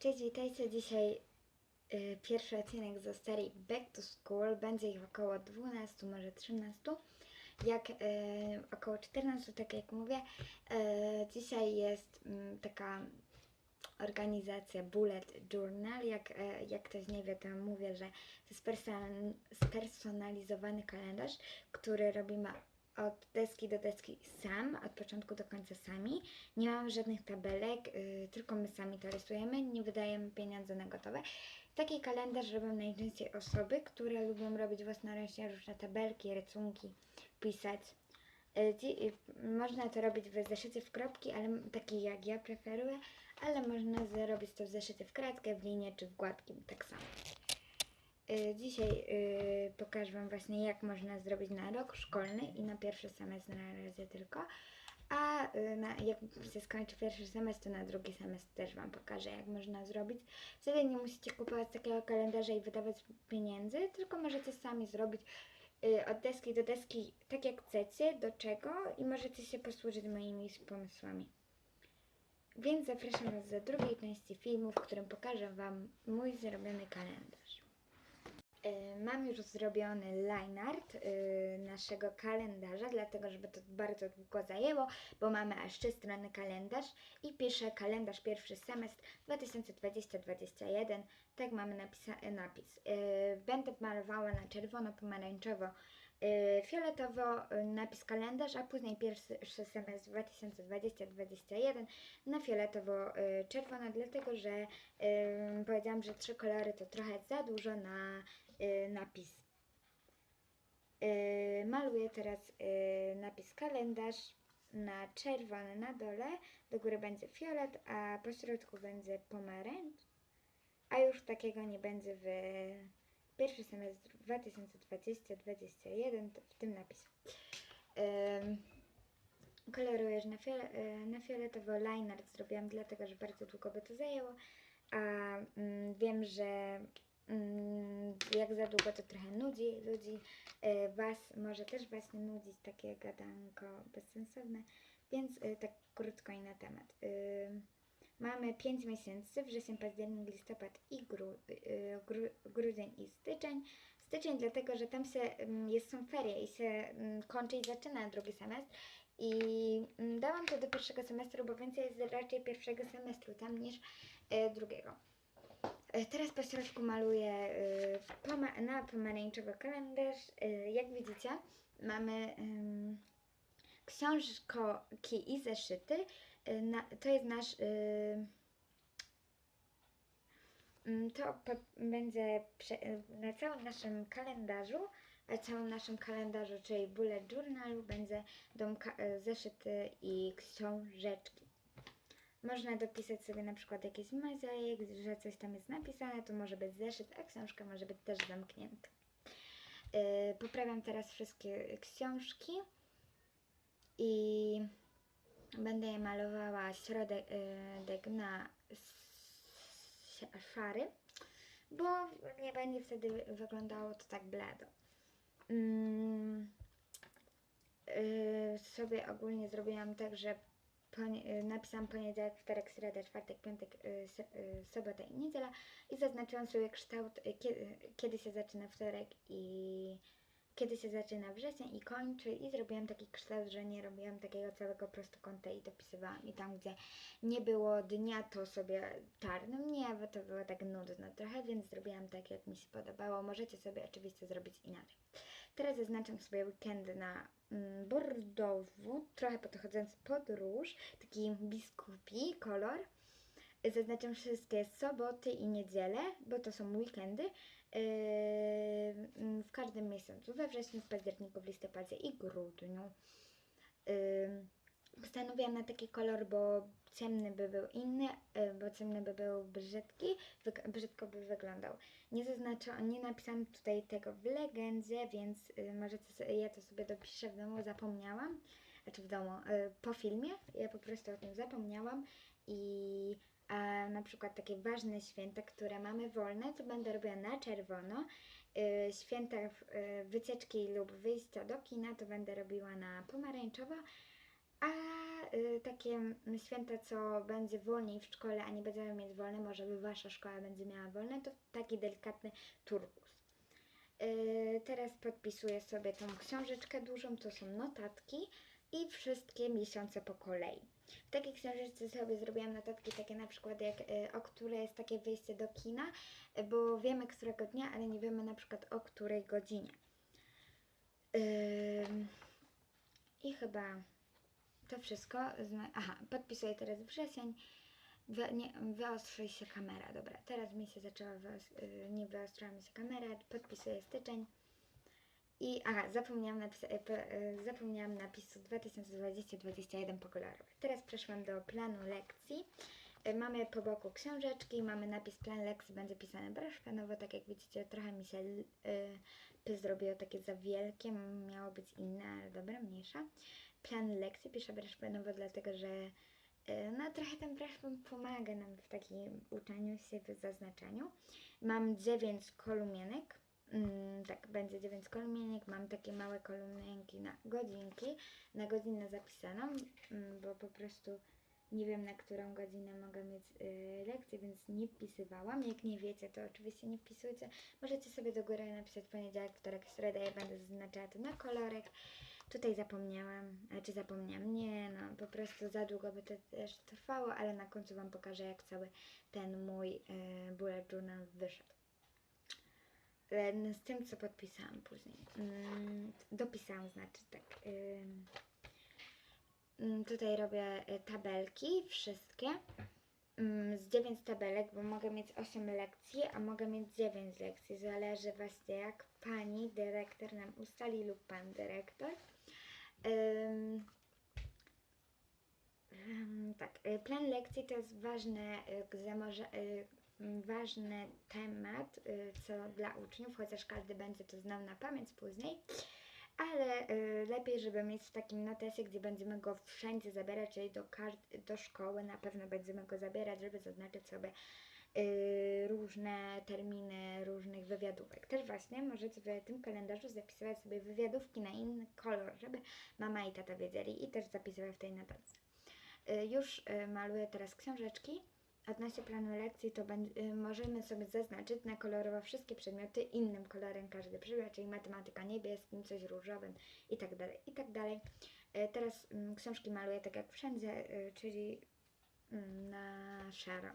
Cześć, witajcie. Dzisiaj y, pierwszy odcinek z serii Back to School. Będzie ich około 12, może 13. Jak y, około 14, tak jak mówię. Y, dzisiaj jest mm, taka organizacja Bullet Journal. Jak, e, jak ktoś nie wie, to mówię, że to jest person- spersonalizowany kalendarz, który robimy od deski do deski sam, od początku do końca sami. Nie mamy żadnych tabelek, y, tylko my sami to rysujemy, nie wydajemy pieniędzy na gotowe. Taki kalendarz robią najczęściej osoby, które lubią robić własnoręcznie różne tabelki, rysunki, pisać. Y, dzi- y, Można to robić w zeszycie w kropki, ale taki jak ja preferuję, ale można zrobić to w zeszycie w kratkę, w linię czy w gładkim, tak samo. Y, Dzisiaj y, pokażę Wam właśnie jak można zrobić na rok szkolny i na pierwszy semestr na razie tylko. A y, na, jak się skończy pierwszy semestr, to na drugi semestr też Wam pokażę jak można zrobić. Wtedy nie musicie kupować takiego kalendarza i wydawać pieniędzy, tylko możecie sami zrobić od deski do deski tak jak chcecie, do czego i możecie się posłużyć moimi pomysłami. Więc zapraszam Was do drugiej części filmu, w którym pokażę Wam mój zrobiony kalendarz. Y, Mam już zrobiony line art y, naszego kalendarza, dlatego żeby to bardzo długo zajęło, bo mamy aż trzy strony kalendarz i piszę kalendarz pierwszy semestr 2020-2021. Tak mamy napisa- napis. Y, Będę malowała na czerwono, pomarańczowo, y, fioletowo y, napis kalendarz, a później pierwszy semestr 2020-2021 na fioletowo y, czerwono, dlatego że y, powiedziałam, że trzy kolory to trochę za dużo na y, napis. Y, maluję teraz y, napis kalendarz na czerwony na dole, do góry będzie fiolet, a po środku będzie pomarańcz, a już takiego nie będzie w pierwszy semestr 2020-2021 to w tym napisie. Ym, kolorujesz na, fiole, y, na fioletowo line art zrobiłam dlatego, że bardzo długo by to zajęło, a mm, wiem, że jak za długo to trochę nudzi ludzi, y, was może też właśnie nudzić takie gadanko bezsensowne, więc y, tak krótko i na temat. Y, Mamy 5 miesięcy, wrzesień, październik, listopad i gru, gru, grudzień i styczeń. Styczeń dlatego, że tam się, ym, jest, są ferie i się ym, kończy i zaczyna drugi semestr. I dałam to do pierwszego semestru, bo więcej jest raczej pierwszego semestru tam niż drugiego. Y, Teraz po środku maluję poma- na pomarańczowy kalendarz. Y, Jak widzicie, mamy książki i zeszyty. To jest nasz. To będzie na całym naszym kalendarzu, całym naszym kalendarzu, czyli bullet journalu, będzie dom zeszyty i książeczki. Można dopisać sobie na przykład jakiś mozaik, że coś tam jest napisane, to może być zeszyt, a książka może być też zamknięta. Y, poprawiam teraz wszystkie książki i będę je malowała środek y, na szary, bo nie będzie wtedy wyglądało to tak blado. Mm, y, sobie ogólnie zrobiłam tak, że ponie- y, napisałam poniedziałek, wtorek, środa, czwartek, piątek, y, y, sobota i niedziela i zaznaczyłam sobie kształt, kiedy, kiedy się zaczyna wtorek i kiedy się zaczyna wrzesień i kończy i zrobiłam taki kształt, że nie robiłam takiego całego prostokąta i dopisywałam i tam, gdzie nie było dnia, to sobie czarnym, nie, bo to było tak nudno trochę, więc zrobiłam tak, jak mi się podobało. Możecie sobie oczywiście zrobić inaczej. Teraz zaznaczam sobie weekendy na mm, bordowo, trochę podchodzący pod róż, taki biskupi kolor. Zaznaczam wszystkie soboty i niedziele, bo to są weekendy. Yy, w każdym miesiącu, we wrześniu, w październiku, w listopadzie i grudniu. Yy, Postanowiłam na taki kolor, bo ciemny by był inny, yy, bo ciemny by był brzydki, brzydko by wyglądał. Nie zaznaczam, nie napisałam tutaj tego w legendzie, więc yy, możecie sobie, ja to sobie dopiszę w domu, zapomniałam, znaczy w domu, yy, po filmie, ja po prostu o tym zapomniałam i a na przykład takie ważne święta, które mamy wolne, to będę robiła na czerwono. Y, święta y, wycieczki lub wyjścia do kina to będę robiła na pomarańczowo, A y, takie mm, święta, co będzie wolniej w szkole, a nie będziemy mieć wolne, może by wasza szkoła będzie miała wolne, to taki delikatny turkus. Y, teraz podpisuję sobie tą książeczkę dużą, to są notatki i wszystkie miesiące po kolei. W takiej książeczce sobie zrobiłam notatki takie na przykład jak y, o które jest takie wyjście do kina, bo wiemy którego dnia, ale nie wiemy na przykład o której godzinie. I chyba to wszystko. Aha, podpisuję teraz wrzesień. Wy, nie, wyostrzyj się kamera. Dobra, teraz mi się zaczęła, wyos- y, nie wyostrzyła mi się kamera. Podpisuję styczeń. I aha, zapomniałam, napisa- pe- e, zapomniałam napisu 2020-2021 pokolorowy. Teraz przeszłam do planu lekcji. Mamy po boku książeczki, mamy napis plan lekcji, będzie pisany braszpanowo, tak jak widzicie, trochę mi się y, zrobiło takie za wielkie, miało być inne, ale dobra, mniejsza. Plan lekcji piszę braszpanowo, dlatego że y, no trochę ten braszpan pomaga nam w takim uczeniu się, w zaznaczaniu. Mam dziewięć kolumienek, Mm, tak, będzie 9 kolumienek. Mam takie małe kolumnienki na godzinki, na godzinę zapisaną, mm, bo po prostu nie wiem na którą godzinę mogę mieć y, lekcję, więc nie wpisywałam. Jak nie wiecie, to oczywiście nie wpisujcie. Możecie sobie do góry napisać poniedziałek, wtorek, środa. Ja będę zaznaczała to na kolorek. Tutaj zapomniałam, a czy zapomniałam? Nie, no po prostu za długo by to też trwało, ale na końcu Wam pokażę, jak cały ten mój y, bullet journal wyszedł. E, z tym, co podpisałam później. Mm, dopisałam, znaczy tak. mm, tutaj robię tabelki, wszystkie. Mm, z 9 tabelek, bo mogę mieć 8 lekcji, a mogę mieć 9 lekcji. Zależy właśnie jak pani dyrektor nam ustali lub pan dyrektor. Tak, y, plan lekcji to jest ważne, y, gdzie może, y, m, ważny temat, co dla uczniów, chociaż każdy będzie to znał na pamięć później. Ale lepiej, żeby mieć w takim notesie, gdzie będziemy go wszędzie zabierać, czyli do, do szkoły na pewno będziemy go zabierać, żeby zaznaczyć sobie różne terminy różnych wywiadówek. Też właśnie możecie w tym kalendarzu zapisywać sobie wywiadówki na inny kolor, żeby mama i tata wiedzieli i też zapisywać w tej notatce. Y, Już y, maluję teraz książeczki. Odnośnie planu lekcji, to y, możemy sobie zaznaczyć na kolorowo wszystkie przedmioty innym kolorem każdy przedmiot, czyli matematyka niebieskim, coś różowym i tak dalej, i tak. Y, Teraz mm, książki maluję tak jak wszędzie, y, czyli mm, na szaro.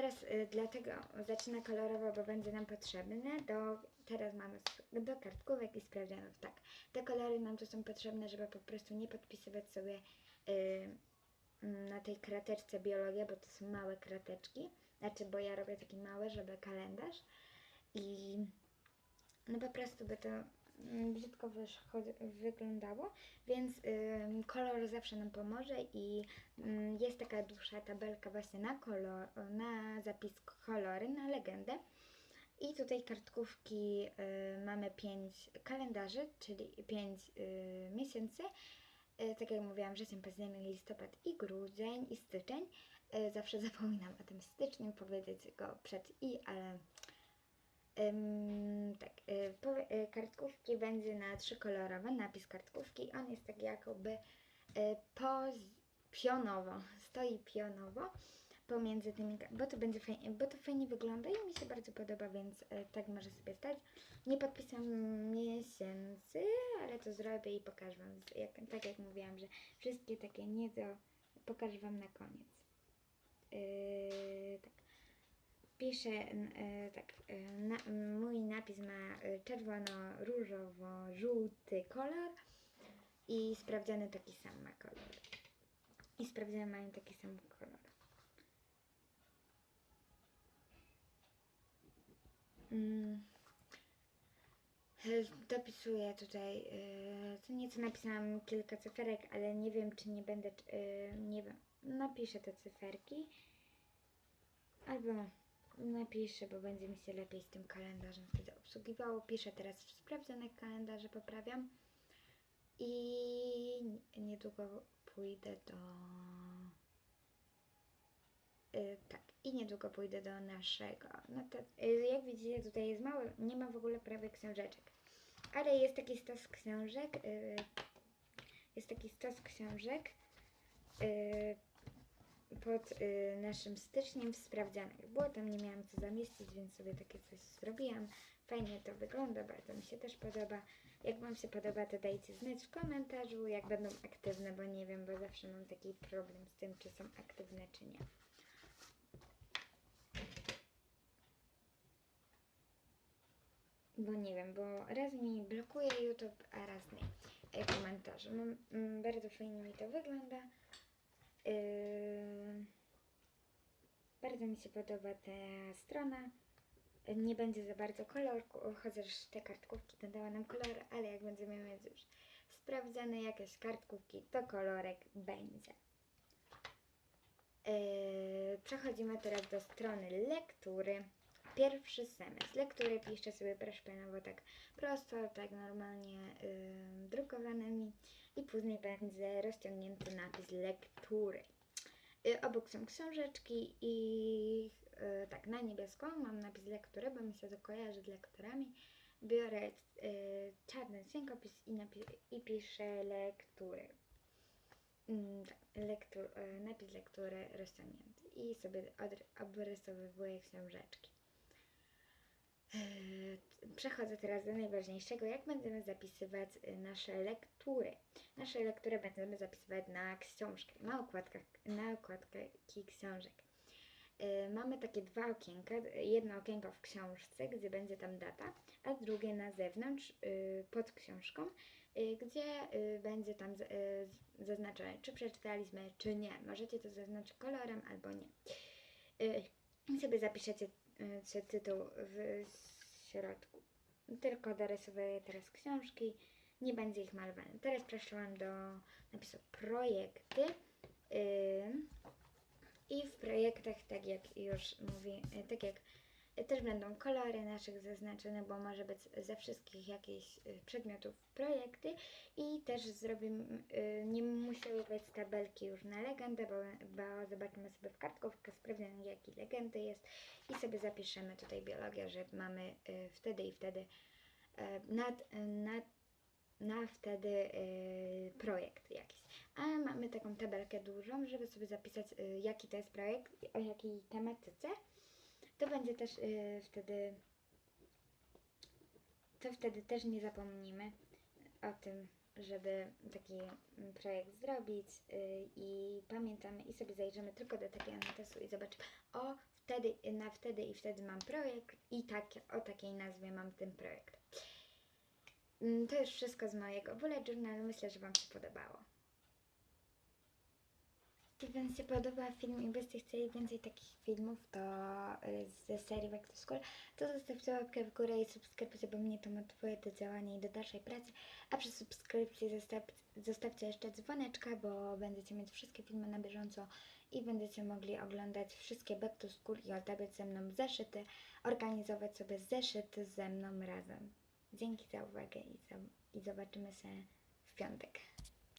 Teraz y, dlatego zacznę kolorowo, bo będzie nam potrzebne do, teraz mamy do kartkówek i sprawdzianów, tak. Te kolory nam tu są potrzebne, żeby po prostu nie podpisywać sobie y, mm, na tej krateczce biologia, bo to są małe krateczki. Znaczy, bo ja robię taki mały, żeby kalendarz. I no po prostu by to brzydko wyszcho- wyglądało, więc kolor zawsze nam pomoże i ym, jest taka dłuższa tabelka właśnie na, kolor, na zapis kolory, na legendę. I tutaj kartkówki y, mamy 5 kalendarzy, czyli 5 y, miesięcy. Y, tak jak mówiłam, wrzesień, październik, listopad i grudzień i styczeń. Zawsze zapominam o tym styczniu, powiedzieć go przed i, ale tak, powie- y, kartkówki będzie na trzy kolorowe, napis kartkówki. On jest tak jakoby y, poz, pionowo, stoi pionowo pomiędzy tymi, bo to będzie fajnie, bo to fajnie wygląda i mi się bardzo podoba, więc tak może sobie stać. Nie podpisam miesięcy, ale to zrobię i pokażę Wam, jak, tak jak mówiłam, że wszystkie takie nie to pokażę Wam na koniec. Yy, tak. Piszę, e, tak, e, na, mój napis ma e, czerwono-różowo-żółty kolor i sprawdziany taki sam ma kolor. I sprawdziane mają taki sam kolor. Mm. Dopisuję tutaj, co nieco napisałam kilka cyferek, ale nie wiem, czy nie będę, nie wiem, napiszę te cyferki. Albo napiszę, bo będzie mi się lepiej z tym kalendarzem wtedy obsługiwało. Piszę teraz w sprawdzonych kalendarze, poprawiam. I niedługo pójdę do. Y, tak, i niedługo pójdę do naszego. No to, y, jak widzicie, tutaj jest mało, nie ma w ogóle prawie książeczek. Ale jest taki stos książek. Y, jest taki stos książek y, pod y, naszym styczniem w sprawdzianych. Było tam, nie miałam co zamieścić, więc sobie takie coś zrobiłam. Fajnie to wygląda, bardzo mi się też podoba. Jak Wam się podoba, to dajcie znać w komentarzu, jak będą aktywne, bo nie wiem, bo zawsze mam taki problem z tym, czy są aktywne, czy nie. Bo nie wiem, bo raz mi blokuje YouTube, a raz nie. E, komentarze. Mam, mm, bardzo fajnie mi to wygląda. Yy, bardzo mi się podoba ta strona. Nie będzie za bardzo kolorku, chociaż te kartkówki dodały nam kolor, ale jak będziemy mieć już sprawdzane jakieś kartkówki, to kolorek będzie. Yy, przechodzimy teraz do strony lektury. Pierwszy semestr. Lektury piszę sobie proszę panowo tak prosto, tak normalnie yy, drukowanymi i później będzie rozciągnięty napis lektury. Yy, obok są książeczki i yy, tak na niebiesko mam napis lektury, bo mi się to kojarzy z lekturami. Biorę yy, czarny cienkopis i, i piszę lektury. Mm, tak, lektur, napis lektury rozciągnięty i sobie odry- obrysowywuję książeczki. Przechodzę teraz do najważniejszego, jak będziemy zapisywać y, nasze lektury. Nasze lektury będziemy zapisywać na książkę, na okładkach, na okładki książek. Yy, Mamy takie dwa okienka, jedno okienko w książce, gdzie będzie tam data, a drugie na zewnątrz yy, pod książką, gdzie będzie tam zaznaczone, czy przeczytaliśmy, czy nie. Możecie to zaznaczyć kolorem albo nie. I sobie zapiszecie tytuł w środku. Tylko dorysowuję teraz książki, nie będzie ich malowane. Teraz przeszłam do napisu projekty. Yy, i w projektach, tak jak już mówię, e, tak jak też będą kolory naszych zaznaczone, bo może być ze wszystkich jakichś e, przedmiotów projekty i też zrobimy, e, nie musiały być tabelki już na legendę, bo, bo zobaczymy sobie w kartkówkę, sprawdzimy jaki legendy jest i sobie zapiszemy tutaj biologię, że mamy e, wtedy i wtedy nad, nad na wtedy y, projekt jakiś. A mamy taką tabelkę dużą, żeby sobie zapisać y, jaki to jest projekt, o jakiej tematyce. To będzie też y, wtedy to wtedy też nie zapomnimy o tym, żeby taki mm, projekt zrobić y, i pamiętamy i sobie zajrzymy tylko do takiego notesu i zobaczymy, o wtedy, na wtedy i wtedy mam projekt i tak, o takiej nazwie mam ten projekt. Mm, To już wszystko z mojego bullet journalu. Myślę, że Wam się podobało. Jeśli Wam się podoba film i byście chcieli więcej takich filmów, to y, ze serii Back to School, to zostawcie łapkę w górę i subskrypcję, bo mnie to motywuje do działania i do dalszej pracy. A przy subskrypcji zostaw, zostawcie jeszcze dzwoneczka, bo będziecie mieć wszystkie filmy na bieżąco i będziecie mogli oglądać wszystkie Back to School i oddawać ze mną zeszyty, organizować sobie zeszyty ze mną razem. Dzięki za uwagę i, za, i zobaczymy się w piątek.